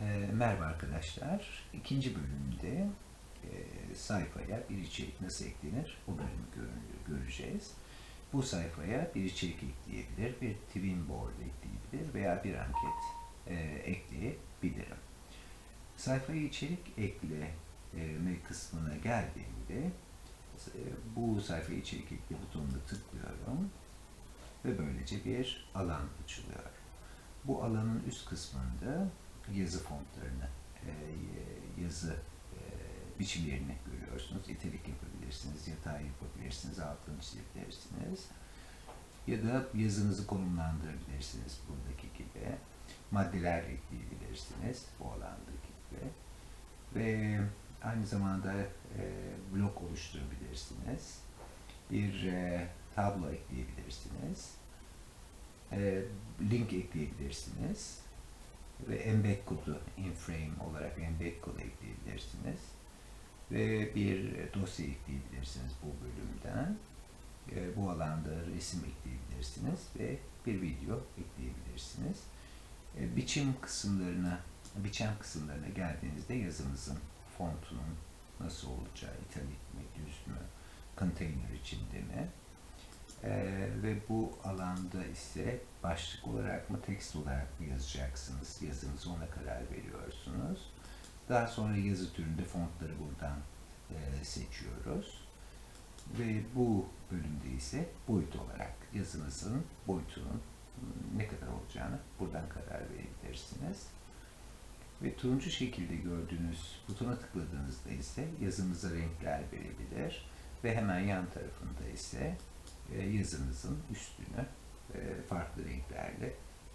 E, merhaba arkadaşlar. İkinci bölümde e, sayfaya bir içerik nasıl eklenir bu bölümü gör- göreceğiz. Bu sayfaya bir içerik ekleyebilir, bir twin board ekleyebilir veya bir anket e, ekleyebilirim. Sayfaya içerik ekleme kısmına geldiğimde e, bu sayfaya içerik ekle butonuna tıklıyorum ve böylece bir alan açılıyor. Bu alanın üst kısmında yazı fontlarını, e, yazı e, biçimlerini görüyorsunuz. İtelik yapabilirsiniz, yatay yapabilirsiniz, altını çizebilirsiniz. Ya da yazınızı konumlandırabilirsiniz buradaki gibi. Maddeler ekleyebilirsiniz bu alandaki gibi. Ve aynı zamanda e, blok oluşturabilirsiniz. Bir tablo ekleyebilirsiniz. Link ekleyebilirsiniz ve embed kodu inframe olarak embed kodu ekleyebilirsiniz ve bir dosya ekleyebilirsiniz bu bölümden. E, bu alanda resim ekleyebilirsiniz ve bir video ekleyebilirsiniz. E, biçim kısımlarına, biçim kısımlarına geldiğinizde yazınızın fontunun nasıl olacağı, italik mi, düz mü, container içinde mi, ee, ve bu alanda ise başlık olarak mı tekst olarak mı yazacaksınız? Yazınızı ona karar veriyorsunuz. Daha sonra yazı türünde fontları buradan e, seçiyoruz. Ve bu bölümde ise boyut olarak yazınızın boyutunun ne kadar olacağını buradan karar verebilirsiniz. Ve turuncu şekilde gördüğünüz butona tıkladığınızda ise yazınıza renkler verebilir ve hemen yan tarafında ise yazınızın üstünü e, farklı renklerle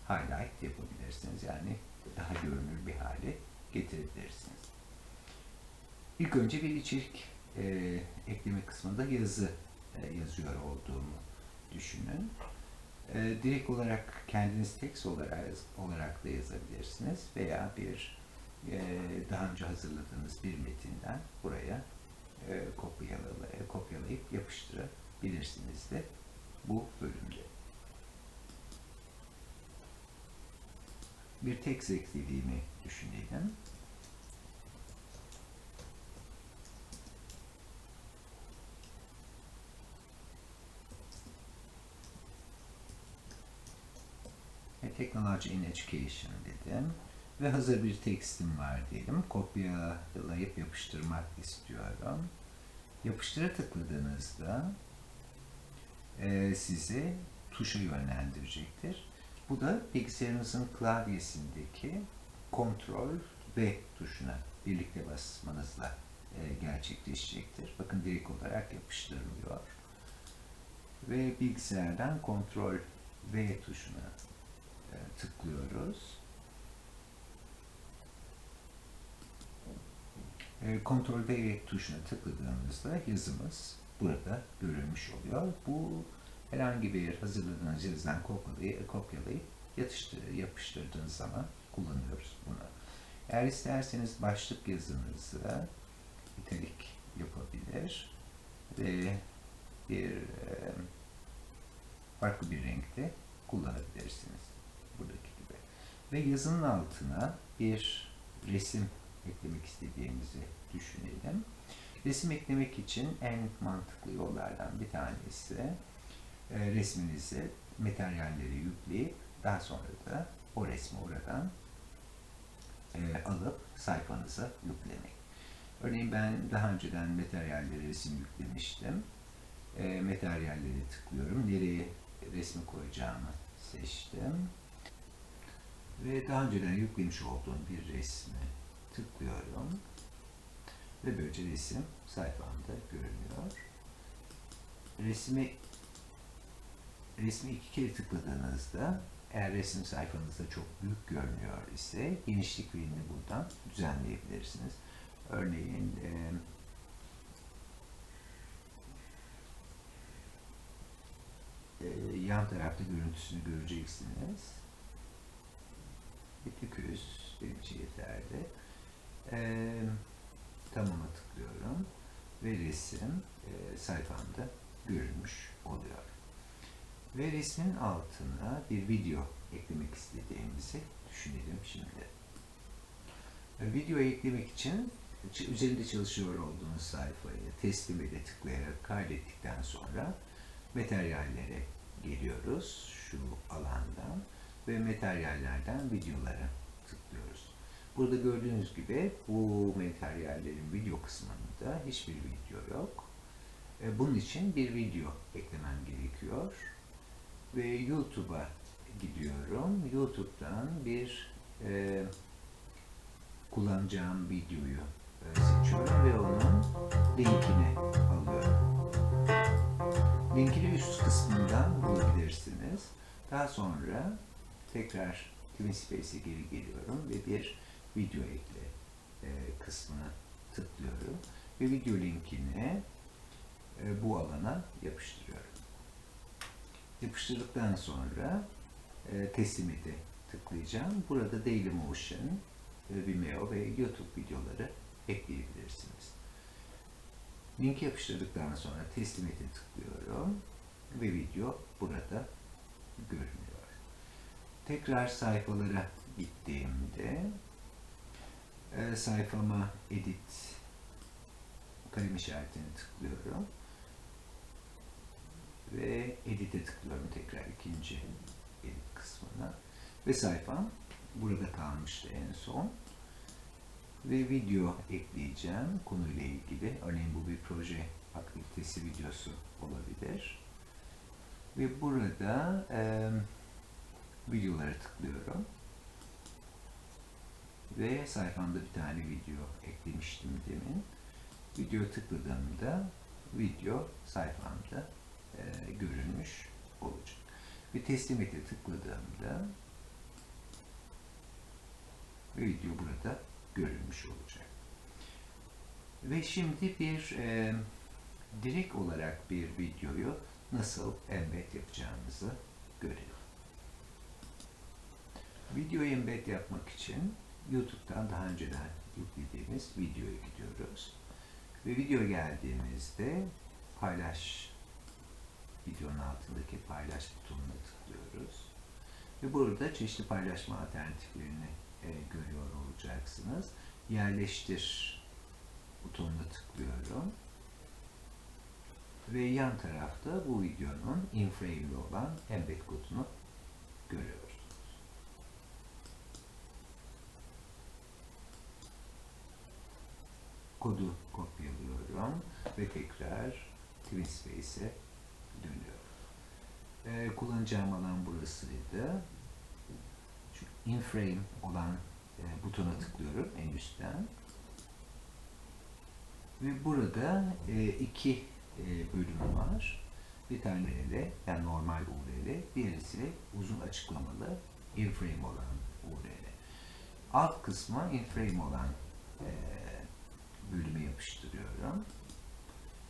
highlight yapabilirsiniz. Yani daha görünür bir hale getirebilirsiniz. İlk önce bir içerik e, ekleme kısmında yazı e, yazıyor olduğumu düşünün. E, direkt olarak kendiniz tekst olarak, olarak da yazabilirsiniz veya bir e, daha önce hazırladığınız bir metinden buraya e, kopyalayıp yapıştırabilirsiniz de bu bölümde. Bir tekst eklediğimi düşünelim. E, Technology in Education dedim. Ve hazır bir tekstim var diyelim. Kopyalayıp yapıştırmak istiyorum. Yapıştıra tıkladığınızda sizi tuşa yönlendirecektir. Bu da bilgisayarınızın klavyesindeki Ctrl V tuşuna birlikte basmanızla e, gerçekleşecektir. Bakın direkt olarak yapıştırılıyor. Ve bilgisayardan Ctrl V tuşuna e, tıklıyoruz. E, Ctrl V tuşuna tıkladığımızda yazımız burada görülmüş oluyor. Bu herhangi bir hazırladığınız yazıdan kopyalayıp, kopyalayıp yatıştır, yapıştırdığınız zaman kullanıyoruz bunu. Eğer isterseniz başlık yazınızı italik yapabilir ve bir e, farklı bir renkte kullanabilirsiniz. Buradaki gibi. Ve yazının altına bir resim eklemek istediğimizi düşünelim. Resim eklemek için en mantıklı yollardan bir tanesi e, resminizi materyalleri yükleyip daha sonra da o resmi oradan e, alıp sayfanıza yüklemek. Örneğin ben daha önceden materyalleri resim yüklemiştim. E, materyalleri tıklıyorum. Nereye resmi koyacağımı seçtim. Ve daha önceden yüklemiş olduğum bir resmi tıklıyorum. Ve böylece resim sayfamda görünüyor. Resmi resmi iki kere tıkladığınızda eğer resim sayfanızda çok büyük görünüyor ise genişlik birini buradan düzenleyebilirsiniz. Örneğin e, e, yan tarafta görüntüsünü göreceksiniz. Bir tık üst benim için yeterli. E, tamam'a tıklıyorum ve resim e, sayfamda görünmüş oluyor. Ve resmin altına bir video eklemek istediğimizi düşünelim şimdi. E, Video eklemek için üzerinde çalışıyor olduğunuz sayfayı teslimede tıklayarak kaydettikten sonra materyallere geliyoruz şu alandan ve materyallerden videolara tıklıyoruz. Burada gördüğünüz gibi bu materyallerin video kısmında hiçbir video yok. E, Bunun için bir video eklemem gerekiyor. Ve YouTube'a gidiyorum. YouTube'dan bir e, kullanacağım videoyu e, seçiyorum ve onun linkini alıyorum. Linkini üst kısmından bulabilirsiniz. Daha sonra tekrar TwinSpace'e geri geliyorum ve bir video ekle e, kısmına tıklıyorum. Ve video linkini e, bu alana yapıştırıyorum. Yapıştırdıktan sonra e, teslim ete tıklayacağım. Burada Dailymotion, e, Vimeo ve YouTube videoları ekleyebilirsiniz. Linki yapıştırdıktan sonra teslim ete tıklıyorum ve video burada görünüyor. Tekrar sayfalara gittiğimde e, sayfama edit kalem işaretini tıklıyorum ve edit'e tıklıyorum tekrar ikinci edit kısmına. Ve sayfam burada kalmıştı en son. Ve video ekleyeceğim konuyla ilgili. Örneğin bu bir proje aktivitesi videosu olabilir. Ve burada e, videolara tıklıyorum. Ve sayfamda bir tane video eklemiştim demin. Video tıkladığımda video sayfamda e, görünmüş olacak. Ve teslim ete tıkladığımda video burada görünmüş olacak. Ve şimdi bir e, direkt olarak bir videoyu nasıl embed yapacağımızı görelim. Videoyu embed yapmak için YouTube'dan daha önceden yüklediğimiz videoya gidiyoruz. Ve video geldiğimizde paylaş videonun altındaki paylaş butonuna tıklıyoruz. Ve burada çeşitli paylaşma alternatiflerini e, görüyor olacaksınız. Yerleştir butonuna tıklıyorum. Ve yan tarafta bu videonun inframe'li olan embed kodunu görüyoruz. Kodu kopyalıyorum ve tekrar TwinSpace'e dönüyorum. Ee, kullanacağım alan burasıydı. Şu inframe olan e, butona tıklıyorum en üstten. Ve burada e, iki e, bölüm var. Bir tane de yani normal URL, birisi uzun açıklamalı inframe olan URL. Alt kısma inframe olan e, bölüme yapıştırıyorum.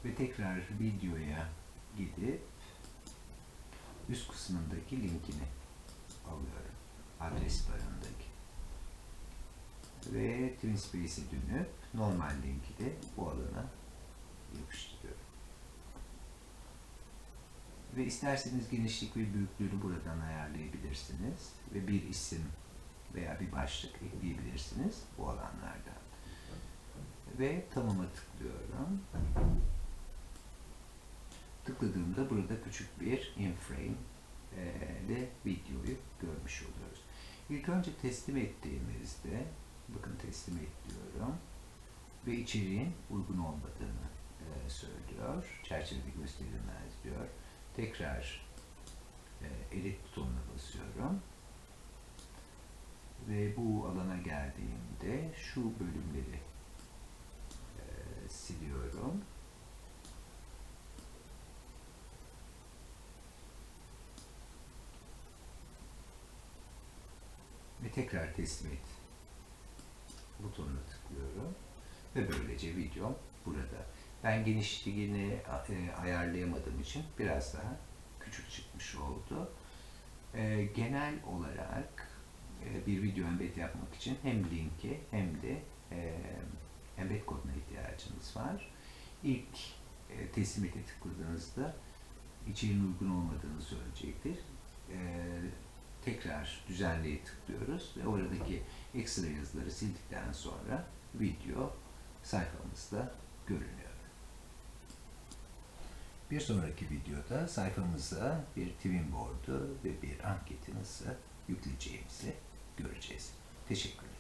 Ve tekrar videoya gidip üst kısmındaki linkini alıyorum. Adres barındaki. Ve TwinSpace'e dönüp normal linki de bu alana yapıştırıyorum. Ve isterseniz genişlik ve büyüklüğünü buradan ayarlayabilirsiniz. Ve bir isim veya bir başlık ekleyebilirsiniz bu alanlardan. Ve tamama tıklıyorum. Tıkladığımda burada küçük bir inframe ile videoyu görmüş oluyoruz. İlk önce teslim ettiğimizde, bakın teslim et diyorum ve içeriğin uygun olmadığını e, söylüyor. Çerçevede gösterilmez diyor. Tekrar e, edit butonuna basıyorum. Ve bu alana geldiğimde şu bölümleri e, siliyorum. Ve tekrar teslim et butonuna tıklıyorum. Ve böylece video burada. Ben genişliğini e, ayarlayamadığım için biraz daha küçük çıkmış oldu. E, genel olarak e, bir video embed yapmak için hem linki hem de embed koduna ihtiyacınız var. İlk e, teslim ete tıkladığınızda içeriğin uygun olmadığını söyleyecektir. Tekrar düzenleye tıklıyoruz ve oradaki ekstra yazıları sildikten sonra video sayfamızda görünüyor. Bir sonraki videoda sayfamıza bir twin board'u ve bir anketi nasıl yükleyeceğimizi göreceğiz. Teşekkür